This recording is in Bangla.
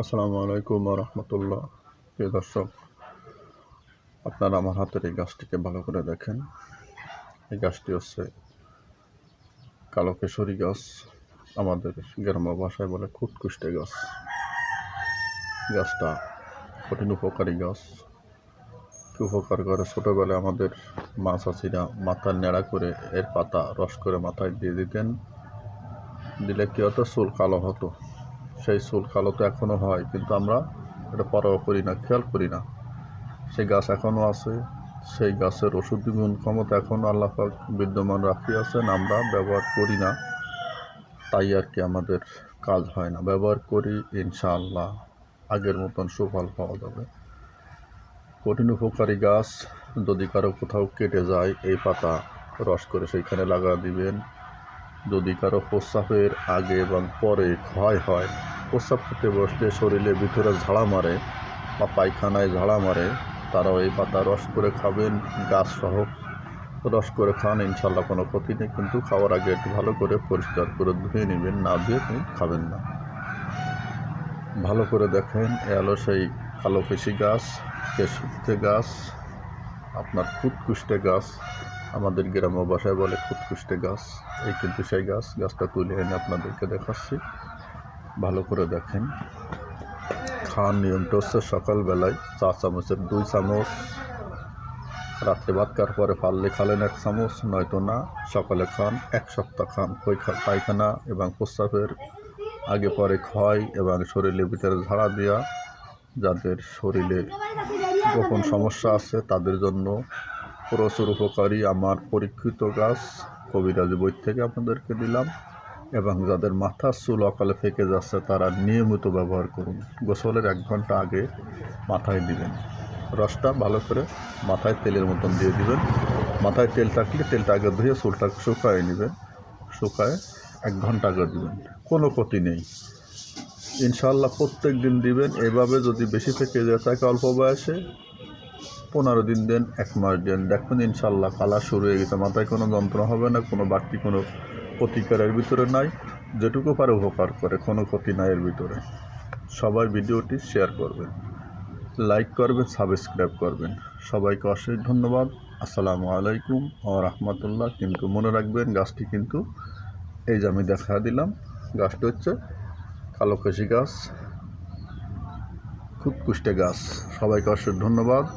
আসসালামু আলাইকুম রহমতুল্লাহ। প্রিয় দর্শক, আপনারা আমার হাতের এই গাছটিকে ভালো করে দেখেন। এই গাছটি হচ্ছে কালো কেশরী গাছ, আমাদের গ্রাম্য ভাষায় বলে খুটকুষ্টে গাছ। গাছটা কঠিন উপকারী গাছ। কি উপকার করে? ছোটোবেলায় আমাদের মা চাষিরা মাথার নেড়া করে এর পাতা রস করে মাথায় দিয়ে দিতেন। দিলে কী হতো? চুল কালো হতো। সেই চুল কালো তো এখনও হয়, কিন্তু আমরা এটা পরোয়া করি না, খেয়াল করি না। সেই গাছ এখনও আছে, সেই গাছের ওষুধ গুণ ক্ষমতা এখনও আল্লাহ পাক বিদ্যমান রাখিয়াছেন আমরা ব্যবহার করি না। তাই আর কি আমাদের কাজ হয় না, ব্যবহার করি ইনশাআল্লাহ, আগের মতন সুফল পাওয়া যাবে। কঠিন উপকারী গাছ যদি কারও কোথাও কেটে যায়, এই পাতা রস করে সেইখানে লাগা দিবেন। যদি কারও প্রস্রাবের আগে এবং পরে ক্ষয় হয়, প্রস্রাব করতে বসলে শরীরে ভিতরে ঝাড়া মারে বা পায়খানায় ঝাড়া মারে, তারাও এই পাতা রস করে খাবেন, গাছ সহ রস করে খান ইনশাল্লাহ কোনো ক্ষতি নেই। কিন্তু খাওয়ার আগে একটু ভালো করে পরিষ্কার করে ধুয়ে নেবেন, না ধুয়ে আপনি খাবেন না। ভালো করে দেখেন, এ হলো সেই কালো কেশি গাছ কেশুতে গাছ, আপনার খুদকুষ্টে গাছ। আমাদের গ্রাম্য ভাষায় বলে খুদকুষ্টে গাছ। এই কিন্তু সেই গাছ, গাছটা তুলে এনে আপনাদেরকে দেখাচ্ছি। ভালো করে দেখেন। খাওয়ার নিয়মটা হচ্ছে সকালবেলায় চা চামচের দুই চামচ, রাত্রে ভাত খাওয়ার পরে পারলে খালেন এক চামচ, নয়তো না। সকালে খান, এক সপ্তাহ খান পৈখা- পায়খানা এবং প্রস্রাবের আগে পরে ক্ষয় এবং শরীরের ভিতরে ঝাড়া দেওয়া যাদের শরীরে গোপন সমস্যা আছে, তাদের জন্য প্রচুর উপকারী আমার পরীক্ষিত গাছ। কবিরাজ বই থেকে আপনাদেরকে দিলাম। এবং যাদের মাথার চুল অকালে ফেঁকে যাচ্ছে, তারা নিয়মিত ব্যবহার করুন। গোসলের এক ঘণ্টা আগে মাথায় দিবেন। রসটা ভালো করে মাথায় তেলের মতন দিয়ে দিবেন। মাথায় তেল থাকলে তেলটা আগে ধুয়ে চুলটাকে শুকায় নেবেন। শুকায় এক ঘণ্টা আগে দিবেন। কোনো ক্ষতি নেই। ইনশাল্লাহ প্রত্যেক দিন দিবেন। এভাবে যদি বেশি থেকে যায় থাকে অল্প বয়সে পনেরো দিন দেন, এক মাস দেন। দেখবেন ইনশাল্লাহ কালার শুরু হয়ে গেছে। মাথায় কোনো যন্ত্রণা হবে না, কোনো বাড়তি কোনো প্রতিকারের ভিতরে নাই। যেটুকু পারে উপকার করে, কোনো ক্ষতি নাই এর ভিতরে। সবাই ভিডিওটি শেয়ার করবেন। লাইক করবেন সাবস্ক্রাইব করবেন। সবাইকে অশেষ ধন্যবাদ। আসসালামু আলাইকুম ও রহমতুল্লাহ। কিন্তু মনে রাখবেন, গাছটি কিন্তু এই যে আমি দেখা দিলাম, গাছটি হচ্ছে কালো কেশি গাছ, খুব কুষ্টে গাছ। সবাইকে অশেষ ধন্যবাদ।